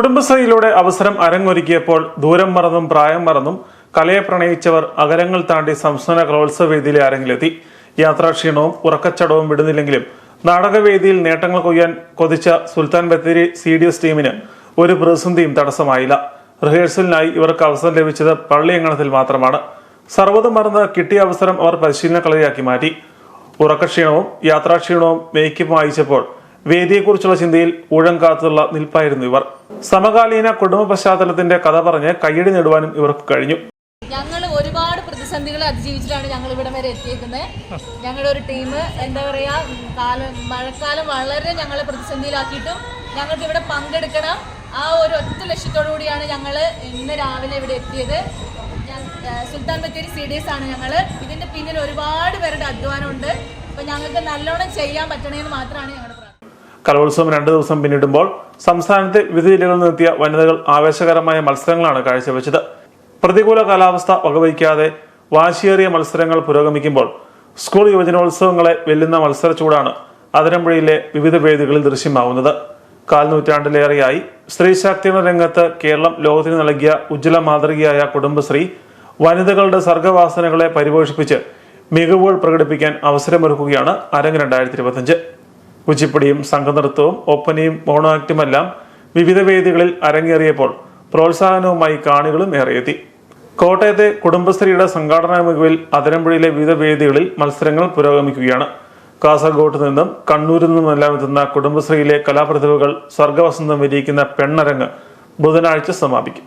കുടുംബശ്രീയിലൂടെ അവസരം അരങ്ങൊരുക്കിയപ്പോൾ ദൂരം മറന്നും പ്രായം മറന്നും കലയെ പ്രണയിച്ചവർ അകലങ്ങൾ താണ്ടി സംസ്ഥാന കലോത്സവ വേദിയിലെ അരങ്ങിലെത്തി. യാത്രാക്ഷീണവും ഉറക്കച്ചടവും വിടുന്നില്ലെങ്കിലും നാടകവേദിയിൽ നേട്ടങ്ങൾ കൊയ്യാൻ കൊതിച്ച Sultan Bathery C D S ടീമിന് ഒരു പ്രതിസന്ധിയും തടസ്സമായില്ല. റിഹേഴ്സലിനായി ഇവർക്ക് അവസരം ലഭിച്ചത് പള്ളിയങ്കണത്തിൽ മാത്രമാണ്. സർവതും മറന്ന് കിട്ടിയ അവസരം അവർ പരിശീലന കളരിയാക്കി മാറ്റി. ഉറക്കക്ഷീണവും യാത്രാക്ഷീണവും മേക്കപ്പ് വായിച്ചപ്പോൾ വേദിയെക്കുറിച്ചുള്ള ചിന്തയിൽ ഊഴം കാത്തുള്ള നിൽപ്പായിരുന്നു ഇവർ. സമകാലീന കുടുംബ പശ്ചാത്തലത്തിന്റെ കഥ പറഞ്ഞ് കയ്യടി നേടുവാനും ഇവർക്ക് കഴിഞ്ഞു. ഞങ്ങൾ ഒരുപാട് പ്രതിസന്ധികൾ അതിജീവിച്ചിട്ടാണ് ഞങ്ങൾ ഇവിടെ വരെ എത്തിയേക്കുന്നത് ഞങ്ങളുടെ ഒരു ടീം എന്താ പറയാ കാലം മഴക്കാലം വളരെ ഞങ്ങളെ പ്രതിസന്ധിയിലാക്കിയിട്ടും ഞങ്ങൾക്ക് ഇവിടെ പങ്കെടുക്കണം. ആ ഒരു ഒറ്റ ലക്ഷ്യത്തോടു കൂടിയാണ് ഞങ്ങൾ ഇന്ന് രാവിലെ ഇവിടെ എത്തിയത്. Sultan Bathery C D S ആണ് ഞങ്ങൾ ഇതിന്റെ പിന്നിൽ ഒരുപാട് പേരുടെ അധ്വാനമുണ്ട്. അപ്പൊ ഞങ്ങൾക്ക് നല്ലോണം ചെയ്യാൻ പറ്റണേന്ന് മാത്രമാണ് ഞങ്ങളുടെ കലോത്സവം രണ്ടു ദിവസം പിന്നിടുമ്പോൾ സംസ്ഥാനത്തെ വിവിധ ജില്ലകളിൽ നിന്നെത്തിയ വനിതകൾ ആവേശകരമായ മത്സരങ്ങളാണ് കാഴ്ചവെച്ചത്. പ്രതികൂല കാലാവസ്ഥ വകവയ്ക്കാതെ വാശിയേറിയ മത്സരങ്ങൾ പുരോഗമിക്കുമ്പോൾ സ്കൂൾ യുവജനോത്സവങ്ങളെ വെല്ലുന്ന മത്സര ചൂടാണ് അതിരമ്പുഴയിലെ വിവിധ വേദികളിൽ ദൃശ്യമാവുന്നത്. കാൽനൂറ്റാണ്ടിലേറെയായി സ്ത്രീ ശാക്തീകരണ രംഗത്ത് കേരളം ലോകത്തിന് നൽകിയ ഉജ്ജ്വല മാതൃകയായ കുടുംബശ്രീ വനിതകളുടെ സർഗവാസനകളെ പരിപോഷിപ്പിച്ച് മികവുകൾ പ്രകടിപ്പിക്കാൻ അവസരമൊരുക്കുകയാണ് അരങ്ങ് രണ്ടായിരത്തി ഇരുപത്തിയഞ്ച് കുച്ചിപ്പുടിയും സംഘനൃത്തവും ഒപ്പനയും മോണോആക്റ്റുമെല്ലാം വിവിധ വേദികളിൽ അരങ്ങേറിയപ്പോൾ പ്രോത്സാഹനവുമായി കാണികളും ഏറെയെത്തി. കോട്ടയത്തെ കുടുംബശ്രീയുടെ സംഘാടന മികവിൽ അതിരമ്പുഴയിലെ വിവിധ വേദികളിൽ മത്സരങ്ങൾ പുരോഗമിക്കുകയാണ്. കാസർഗോഡ് നിന്നും കണ്ണൂരിൽ നിന്നുമെല്ലാം എത്തുന്ന കുടുംബശ്രീയിലെ കലാപ്രതിഭകൾ സ്വർഗവസന്തം വിരിയിക്കുന്ന പെണ്ണരങ്ങ് ബുധനാഴ്ച സമാപിക്കും.